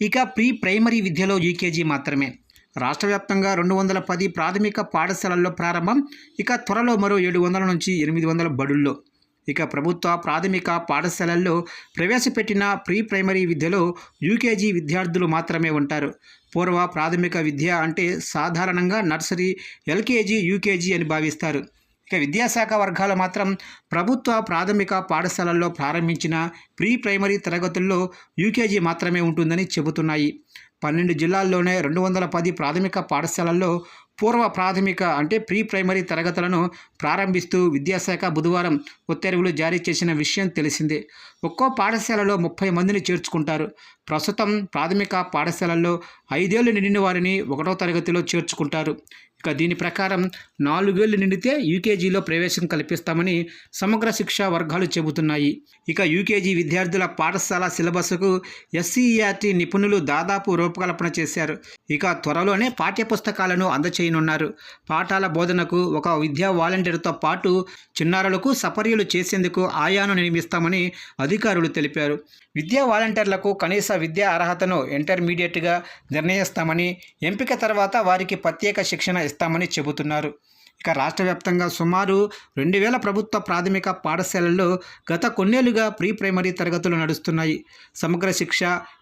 ఇక pre primary విద్యలో UKG మాత్రమే. రాష్ట్ర వ్యాప్తంగా రెండు వందల పది ప్రాథమిక పాఠశాలల్లో ప్రారంభం ఇక త్వరలో మరో ఏడు వందల నుంచి ఎనిమిది వందల బడుల్లో. ఇక ప్రభుత్వ ప్రాథమిక పాఠశాలల్లో ప్రవేశపెట్టిన ప్రీ ప్రైమరీ విద్యలో యూకేజీ విద్యార్థులు మాత్రమే ఉంటారు. పూర్వ ప్రాథమిక విద్య అంటే సాధారణంగా నర్సరీ ఎల్కేజీ యూకేజీ అని భావిస్తారు. ఇక విద్యాశాఖ వర్గాలు మాత్రం ప్రభుత్వ ప్రాథమిక పాఠశాలల్లో ప్రారంభించిన ప్రీ ప్రైమరీ తరగతుల్లో యూకేజీ మాత్రమే ఉంటుందని చెబుతున్నాయి. పన్నెండు జిల్లాల్లోనే రెండు వందల పది ప్రాథమిక పాఠశాలల్లో పూర్వ ప్రాథమిక అంటే ప్రీ ప్రైమరీ తరగతులను ప్రారంభిస్తూ విద్యాశాఖ బుధవారం ఉత్తర్వులు జారీ చేసిన విషయం తెలిసిందే. ఒక్కో పాఠశాలలో ముప్పై మందిని చేర్చుకుంటారు. ప్రస్తుతం ప్రాథమిక పాఠశాలల్లో ఐదేళ్ళు నిండిన వారిని ఒకటో తరగతిలో చేర్చుకుంటారు. ఇక దీని ప్రకారం నాలుగేళ్ళు నిండితే యూకేజీలో ప్రవేశం కల్పిస్తామని సమగ్ర శిక్షా వర్గాలు చెబుతున్నాయి. ఇక యూకేజీ విద్యార్థుల పాఠశాల సిలబస్కు ఎస్సీఈఆర్టీ నిపుణులు దాదాపు రూపకల్పన చేశారు. ఇక త్వరలోనే పాఠ్యపుస్తకాలను అందచేయనున్నారు. పాఠాల బోధనకు ఒక విద్యా వాలంటీర్తో పాటు చిన్నారులకు సపర్యలు చేసేందుకు ఆయాను నియమిస్తామని అధికారులు తెలిపారు. విద్యా వాలంటీర్లకు కనీస విద్యా అర్హతను ఇంటర్మీడియట్గా నిర్ణయిస్తామని ఎంపిక తర్వాత వారికి ప్రత్యేక శిక్షణ ఇస్తామని చెబుతున్నారు. ఇక రాష్ట్ర వ్యాప్తంగా సుమారు రెండు వేల ప్రభుత్వ ప్రాథమిక పాఠశాలల్లో గత కొన్నేళ్ళుగా ప్రీ ప్రైమరీ తరగతులు నడుస్తున్నాయి. సమగ్ర శిక్ష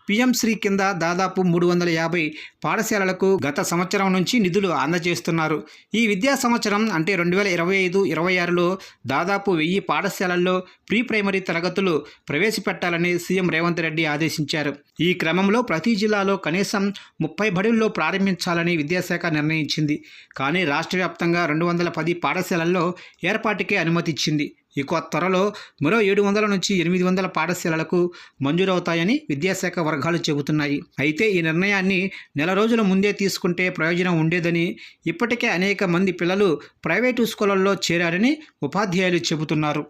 పిఎం శ్రీ కింద దాదాపు మూడు వందల యాభై పాఠశాలలకు గత సంవత్సరం నుంచి నిధులు అందజేస్తున్నారు. ఈ విద్యా సంవత్సరం అంటే రెండు వేల ఇరవై ఐదు ఇరవై ఆరులో దాదాపు వెయ్యి పాఠశాలల్లో ప్రీ ప్రైమరీ తరగతులు ప్రవేశపెట్టాలని సీఎం రేవంత్ రెడ్డి ఆదేశించారు. ఈ క్రమంలో ప్రతి జిల్లాలో కనీసం ముప్పై బడుల్లో ప్రారంభించాలని విద్యాశాఖ నిర్ణయించింది. కానీ రాష్ట్ర వ్యాప్తంగా రెండు వందల పది పాఠశాలల్లో ఏర్పాటుకే అనుమతి ఇచ్చింది ఇక త్వరలో మరో ఏడు వందల నుంచి ఎనిమిది వందల పాఠశాలలకు మంజూరవుతాయని విద్యాశాఖ వర్గాలు చెబుతున్నాయి. అయితే ఈ నిర్ణయాన్ని నెల రోజుల ముందే తీసుకుంటే ప్రయోజనం ఉండేదని ఇప్పటికే అనేక మంది పిల్లలు ప్రైవేటు స్కూళ్ళలో చేరారని ఉపాధ్యాయులు చెబుతున్నారు.